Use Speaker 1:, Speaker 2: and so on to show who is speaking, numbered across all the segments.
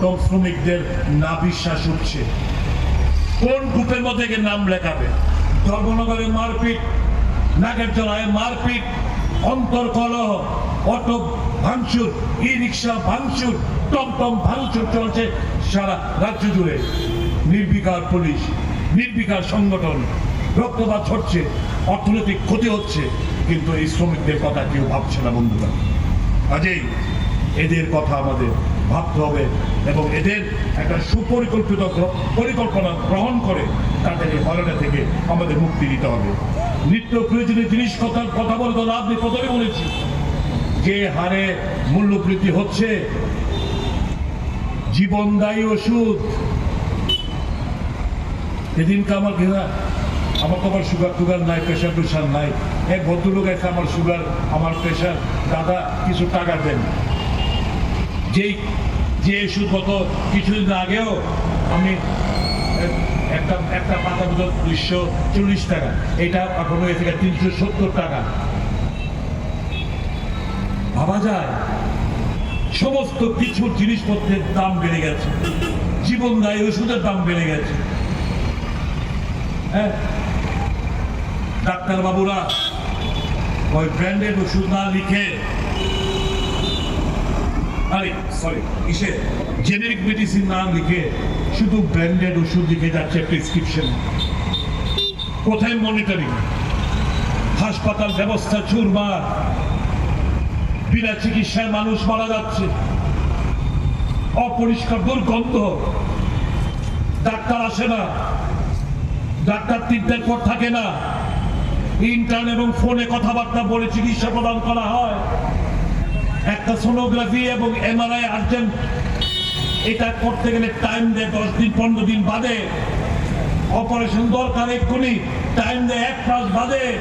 Speaker 1: টমটম শ্রমিকদের না বিশ্বাস উঠছে। কোন গ্রুপের মধ্যে গিয়ে নাম লেখাবে? ধর্মনগরে মারপিট নাগের জলায় মারপিট, অন্তর কলহ, অটো ভাঙচুর ই রিক্সা ভাঙচুর, টমটম ভাঙচুর চলছে সারা রাজ্য জুড়ে। নির্বিকার পুলিশ, নির্বিকার সংগঠন, রক্তপাত ছড়ছে অর্থনৈতিক ক্ষতি হচ্ছে, কিন্তু এই শ্রমিকদের কথা কেউ ভাবছে না বন্ধুরা। কাজেই এদের কথা আমাদের ভাবতে হবে এবং এদের একটা সুপরিকল্পিত পরিকল্পনা গ্রহণ করে তাদের এই হলটা থেকে আমাদের মুক্তি দিতে হবে। নিত্য প্রয়োজনীয় জিনিস কথা কথা বলে তো লাভ নেই, প্রথমে বলেছি। যে হারে মূল্যবৃদ্ধি হচ্ছে, জীবনদায়ী ওষুধ। সেদিনকে আমার ঘেরা আমার তো আবার সুগার টুগার নাই প্রেশার টুশার নাই। এক ভদ্রলোক এসে আমার সুগার আমার প্রেশার দাদা, কিছু টাকা দেন। যেই যে ওষুধ গত কিছুদিন আগেও আমি একটা একটা পাতা বোধ দুইশো চল্লিশ টাকা, এটা এখন হয়ে থেকে তিনশো সত্তর টাকা। ভাবা যায়, সমস্ত কিছু জিনিসপত্রের দাম বেড়ে গেছে, জীবনদায়ী ওষুধের দাম বেড়ে গেছে। হ্যাঁ? ডাক্তার বাবুরা ওই ব্র্যান্ডেড ওষুধ না লিখে সরি কিসে জেনেরিক মেডিসিন না লিখে শুধু ব্র্যান্ডেড ওষুধ লিখে যাচ্ছে প্রেসক্রিপশন কোথায় মনিটরিং হাসপাতাল ব্যবস্থা চুরমার। বিনা চিকিৎসায় মানুষ মারা যাচ্ছে। অপরিষ্কার দুর্গন্ধ। ডাক্তার আসে না। ডাক্তার তিনটার পর থাকে না। ইন্টারনেট এবং ফোনে কথাবার্তা বলে চিকিৎসা প্রদান করা হয়। একটা সোনোগ্রাফি এবং এমআরআই আর্জেন্ট এটা করতে গেলে টাইম দেয় দশ দিন, পনেরো দিন বাদে। অপারেশন দরকার এক্ষুনি টাইম দেয় এক মাস বাদে।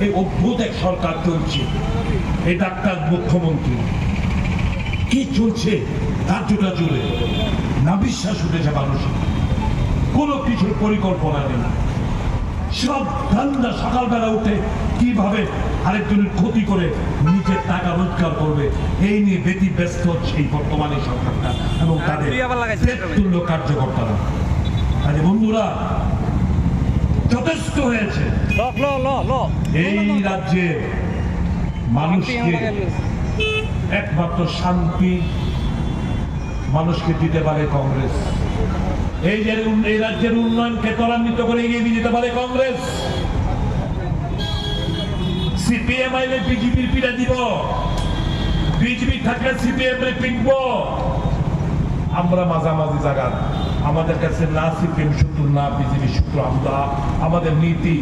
Speaker 1: এই অদ্ভুত এক সরকার চলছে। এই ডাক্তার মুখ্যমন্ত্রী। কি চলছে? রাজ্যটা জুড়ে। না বিশ্বাস উঠেছে মানুষের। কোনো কিছুর পরিকল্পনা নেই। সব ধান্দা সকালবেলা উঠে কীভাবে আরেকজনের ক্ষতি করে নিজের টাকা রোজগার করবে এই নিয়ে ব্যতি ব্যস্ত হচ্ছে এই বর্তমানে সরকারটা এবং তাদের
Speaker 2: লাগাইছিস এটা?
Speaker 1: তুল্য কার্যকর্তারা। আরে বন্ধুরা যথেষ্ট হয়েছে। এই রাজ্যে মানুষকে একমাত্র শান্তি মানুষকে দিতে পারে কংগ্রেস। এই যে এই রাজ্যের উন্নয়নকে ত্বরান্বিত করে এগিয়ে যেতে পারে কংগ্রেস। সিপিএম আইলে বিজেপির পিড়ে দিব। বিজেপি থাকলে সিপিএম আমরা মাঝামাঝি জায়গা। আমাদের কাছে না সিপিএম শত্রু, না বিজেপি শত্রু, আমরা আমাদের নীতি,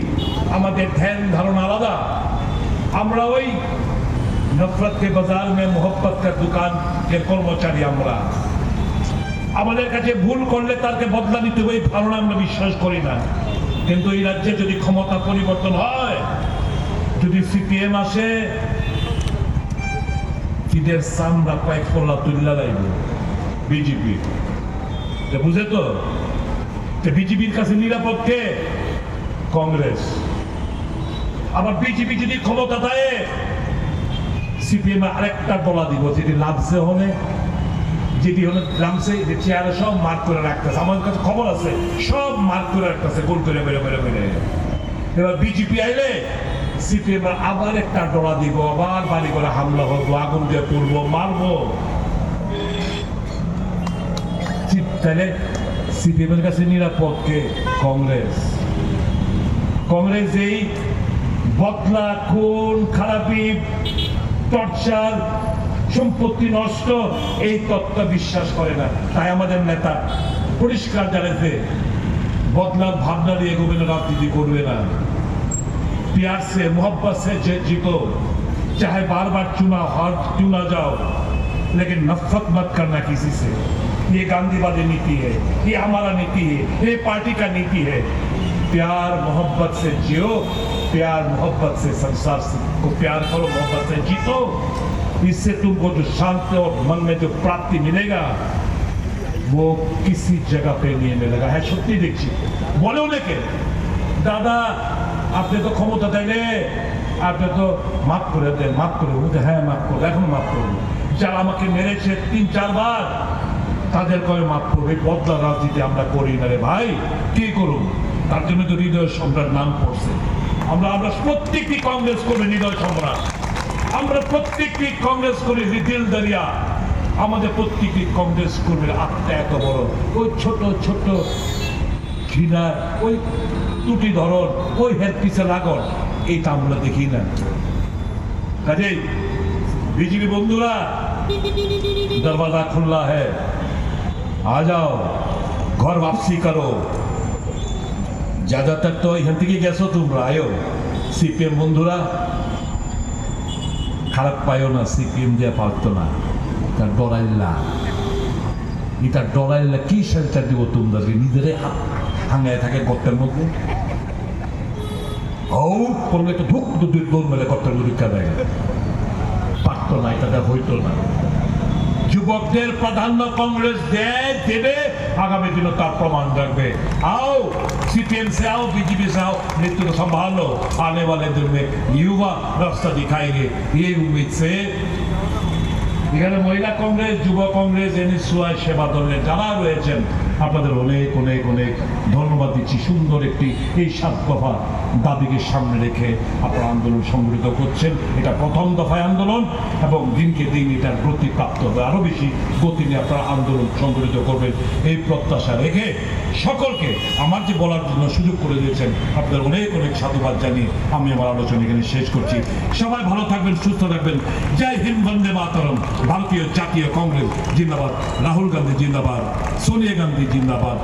Speaker 1: আমাদের ধ্যান, ধারণা আলাদা। আমরা ওই বাজার মে মোহব্বত কা দোকান এর কর্মচারী আমরা। আমাদের কাছে ভুল করলে তাকে বদলা নিতে হবে, এই ধারণা আমরা বিশ্বাস করি না। কিন্তু এই রাজ্যে যদি ক্ষমতা পরিবর্তন হয়, যদি সিপিএম আসে, ঈদের সামরা কয়েক পল্লা তুল্লা লাগবে বিজেপি। বুঝে তো? বিজেপির কাছে নিরাপদ কে? কংগ্রেস। আবার বিজেপি যদি ক্ষমতা দেয়, সিপিএম আরেকটা বলা দিব যেটি লাভছে হলে যেটি হলো গ্রামসে যে চেয়ারে সব মার্ক করে রাখতেছে। আমার কাছে খবর আছে, সব মার্ক করে রাখতেছে, গোল করে বেরো বেরো বেরো এবার বিজেপি আইলে সিপিএম আবার একটা ডলা দিব, আবার বাড়ি করে হামলা হব আগুন দিয়ে তুলবো, মারবো। তাহলে সিপিএম এর কাছে নিরাপদ কে? কংগ্রেস। কংগ্রেস এই বদলা, খুন, খারাপি, টর্চার সম্পত্তি নষ্ট এই তত্ত্ব বিশ্বাস করে না তাই আমাদের নেতা পরিষ্কার জানাতে বদলার ভাবনা নিয়ে গোবিন্দ রাজনীতি করবে না प्यार से मोहब्बत से जी- जीतो चाहे बार बार चुना हार क्यों ना जाओ लेकिन नफरत मत करना किसी से ये गांधीवादी नीति है ये हमारा नीति है ये पार्टी का नीति है प्यार मोहब्बत से जियो प्यार मोहब्बत से संसार से को प्यार करो मोहब्बत से जीतो इससे तुमको जो शांति और मन में जो प्राप्ति मिलेगा वो किसी जगह पे नहीं मिलेगा है সত্যি দেখছি বলে অনেকে দাদা আপনি তো ক্ষমতা চাইলে আপনি তো মাফ করে দেন মাফ করে বলতে হ্যাঁ মাফ করবো এখন মাফ করবো যারা আমাকে মেরেছে তিন চারবার তাদের কয়ে মাফ করবে বদলা রাজনীতি আমরা করি না রে ভাই কি করুন তার জন্য তো হৃদয় সম্রাট নাম পড়ছে আমরা আমরা প্রত্যেকটি কংগ্রেস করি হৃদয় সম্রাট আমরা প্রত্যেকটি কংগ্রেস করি রিটেল দাঁড়িয়া আমাদের প্রত্যেকটি কংগ্রেস কর্মীর আত্মা এত বড়। ওই ছোট ছোট ঘৃণার, ওই ত্রুটি ধরন, ওই হের পিছে লাগন, এইটা আমরা দেখি না। কাজে বিজেপি বন্ধুরা, দরওয়াজা খুললা হ্যাঁ আ যাও, ঘর বাপসি করো। ज़्यादातर তো এখান থেকে গেছো তোমরা, আয়ো। সিপিএম বন্ধুরা খারাপ পাইও না সিপিএম দিয়ে পারতো না। তার ডরাইল্লা এটা ডরাইল্লা কি সেন্টার দিব তোমরা নিজেরে হাঙ্গায় থাকে গর্তের মধ্যে। ও করলে একটা ধুক দুই দৌড় মেলে গর্তের মধ্যে ঢুকা দেয়। পারতো না, এটা হইতো না। যুবকদের প্রাধান্য কংগ্রেস দেয় দেবে আগামী দিনে তার প্রমাণ রাখবে आओ सीपीएम से आओ बीजेपी से आओ नेतृत्व को संभालो आने वाले दिन में युवा रास्ता दिखाएंगे ये उम्मीद से এখানে মহিলা কংগ্রেস, যুব কংগ্রেস এনএসওয়াই সেবা দলের যারা রয়েছেন, আপনাদের অনেক অনেক অনেক ধন্যবাদ দিচ্ছি। সুন্দর একটি এই সাত দফা দাবিকে সামনে রেখে আপনারা আন্দোলন সংগঠিত করছেন। এটা প্রথম দফায় আন্দোলন এবং দিনকে দিন এটার গতি প্রাপ্ত হবে। আরও বেশি গতি নিয়ে আপনারা আন্দোলন সংগঠিত করবেন। এই প্রত্যাশা রেখে সকলকে আমার যে বলার জন্য সুযোগ করে দিয়েছেন আপনার অনেক অনেক সাধুবাদ জানিয়ে আমি আমার আলোচনা এখানে শেষ করছি। সবাই ভালো থাকবেন, সুস্থ থাকবেন। জয় হিন্দ, বন্দে মাতরম। ভারতীয় জাতীয় কংগ্রেস জিন্দাবাদ। রাহুল গান্ধী জিন্দাবাদ। সোনিয়া গান্ধী জিন্দাবাদ।